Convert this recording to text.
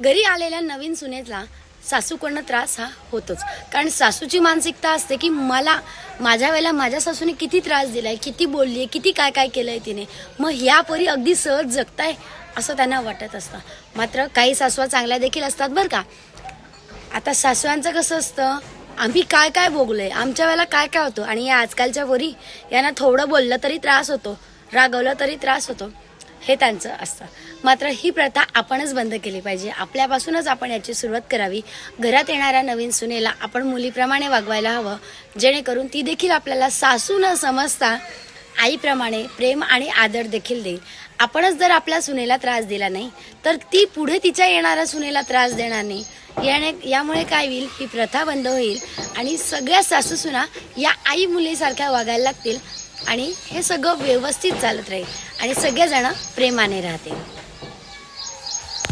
घरी आलेल्या नवीन सुनेला सासूकडनं त्रास हा होतोच. कारण सासूची मानसिकता असते की मला माझ्या वेळेला माझ्या सासूने किती त्रास दिलाय किती बोलली आहे किती काय काय केलंय तिने. मग ह्या परी अगदी सहज जगताय असं त्यांना वाटत असतं. मात्र काही सासवा चांगल्या देखील असतात बरं का. आता सासव्यांचं कसं असतं आम्ही काय काय भोगलोय आमच्या वेळेला काय काय होतं आणि या आजकालच्या वरी यांना थोडं बोललं तरी त्रास होतो रागवलं तरी त्रास होतो. हे त्यांचं असतं. मात्र ही प्रथा आपणच बंद केली पाहिजे. आपल्यापासूनच आपण याची सुरुवात करावी. घरात येणाऱ्या नवीन सुनेला आपण मुलीप्रमाणे वागवायला हवं. जेणेकरून ती देखील आपल्याला सासू न समजता आईप्रमाणे प्रेम आणि आदर देखील देईल. आपणच जर आपल्या सुनेला त्रास दिला नाही तर ती पुढे तिच्या येणाऱ्या सुनेला त्रास देणार नाही. याने यामुळे काय होईल? ही प्रथा बंद होईल आणि सगळ्या सासूसुना या आई मुलीसारख्या वागायला लागतील आणि हे सगळं व्यवस्थित चालत राहील. आणि सगळेजण प्रेमाने राहतील.